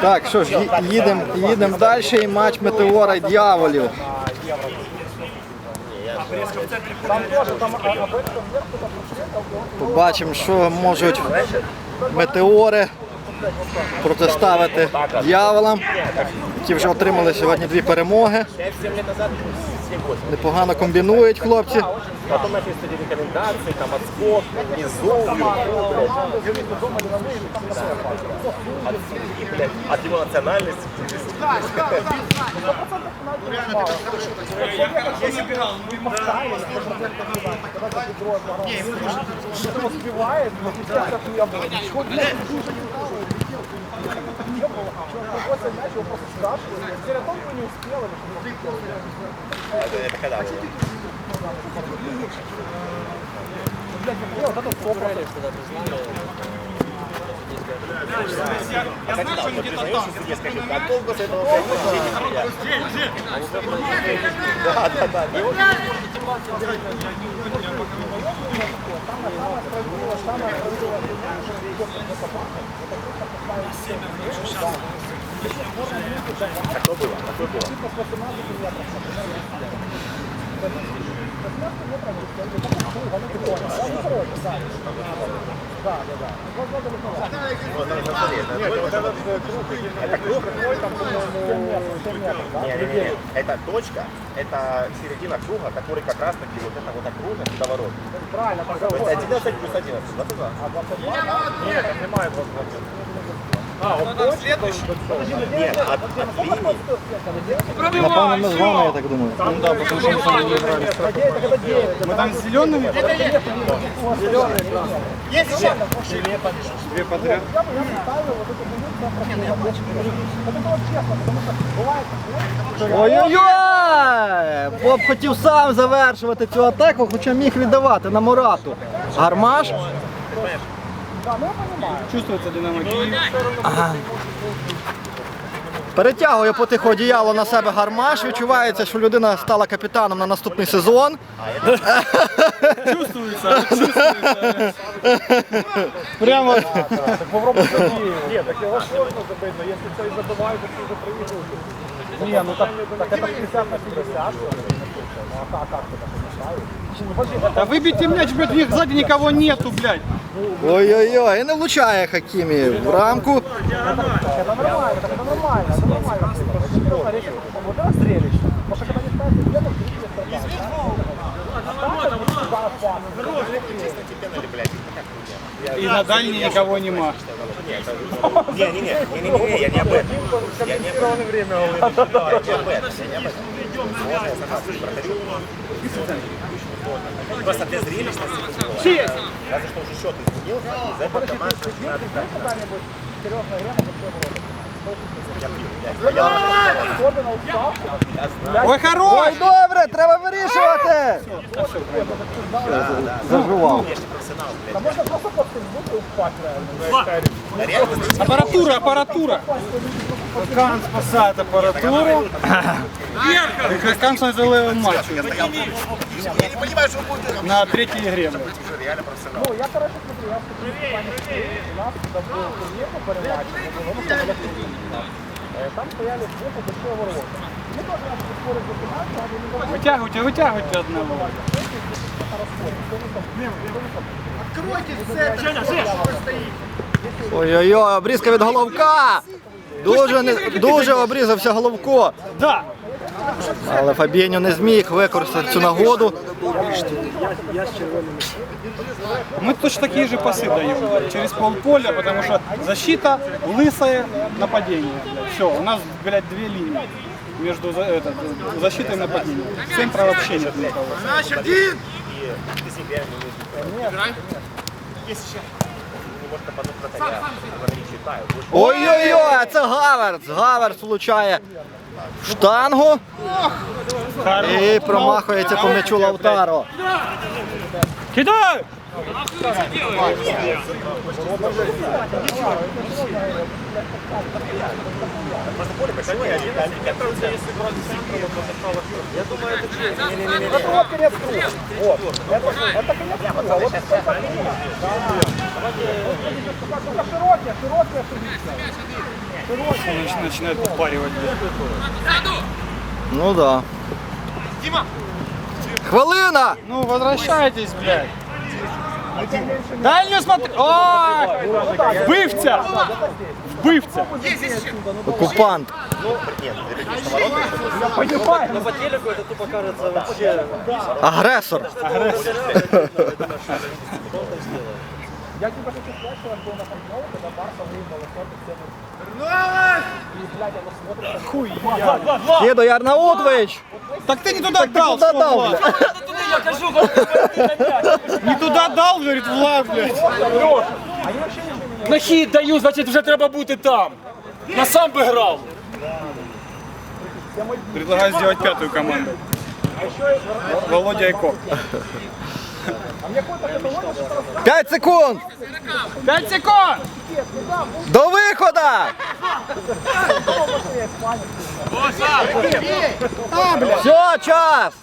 Так, що ж, їдемо їдем далі і матч Метеора і Д'яволів. Побачимо, що можуть метеори протиставити дьяволам. Ті вже отримали сьогодні дві перемоги. Непогано комбінують хлопці. Потом начали студии рекомендации, там отскок, внизу, и, блядь, от его национальности. Это, это когда было? Я знаю, что где-то там. А толку с этого, блядь, вообще не Да, да, да. И Так то было, так то было. Да, да, да. Вот надо вот Нет, вот этот круг, это круг какой там, по-моему, Нет, нет, нет. Это точка, это середина круга, который как раз таки вот это вот окружность до ворот. Правильно, пожалуйста. 11 плюс 11, 22. А 22? Нет, снимает 22. Напевно, ми з вами, я так думаю. Мы там с зелеными? Две подряд. Ой-ой-ой! Боб хотів сам завершувати цю атаку, хоча міг віддавати на Морату. Гармаш. Чувствуется Динамо Киев. Перетягує потихо одіяло на себе гармаш. Відчувається, що людина стала капітаном на наступний сезон. Чувствуется, чувствуется. Прямо. Нет, так его сложно забыть, но если все и забывают, то уже проигрывают. Не, ну так, так это 50 на 50. Ну а как, как ты так помешаешь? Да выбейте мяч, блядь, у них сзади никого нету, блядь. Ой-ой-ой, і не влучає Хакімі в рамку. Это нормально, это нормально, это нормально. Серьезно, речь вот это зрелище. Потому что когда не ставят где-то, И на дальней никого нема. Не-не-не, не-не-не, я не об этом. Я не об этом. время Я не об этом, я не об этом. Просто для зрелищности футбола. Разве что уже счет изменился, из этого команда начинает играть. Я пью, блядь. Я Ой, Ой, хорош! добре, треба вирішувати. Заживав. внешний профессионал, блядь. Реально, Аппаратура, аппаратура. Хакан спасает аппаратуру. И Хакан залил матчу я не понимаю, что будет делать. на третьей игре. блядь. Уже реально профессионал. Вытягивайте, вытягивайте одного. Ой-ой-ой, обрізка від головка. Дуже, не, дуже обрізався головко. Да. Але Фабіньо не зміг використати цю нагоду. Мы точно такие же пасы даем через полполя, потому что защита, лысое нападение. Все, у нас, блядь, две линии между за- это, защитой и нападением. Центра вообще нет никого. И ты Себе пану читают. Больше Ой-ой-ой, а це Гаверц. Гаверц влучає в штангу і промахується по м'ячу Лаутаро. Кидай! Просто поле большое, один, если брать Я думаю, это честно. Это вот конец круга. Вот. Это, конец круга. Вот это конец круга. Только широкие, широкие Он начинает попаривать. Ну да. Хвилина! Ну, возвращайтесь, блядь. Дальню смотри. Ой! Вбивця! Вбивця! Оккупант. Нет, ребятишки, ворота Но по телеку это тупо кажется вообще... Агрессор. Діду Ярнаутович! Так ты не туда дал, Куда что, дал, Влад? Бля? Не туда дал, говорит, Влад, блядь. На хід даю, значить вже треба бути там. На сам би грав. Предлагаю сделать пятую команду. Володя Айко. П'ять секунд! 5 секунд! До виходу! Все, час!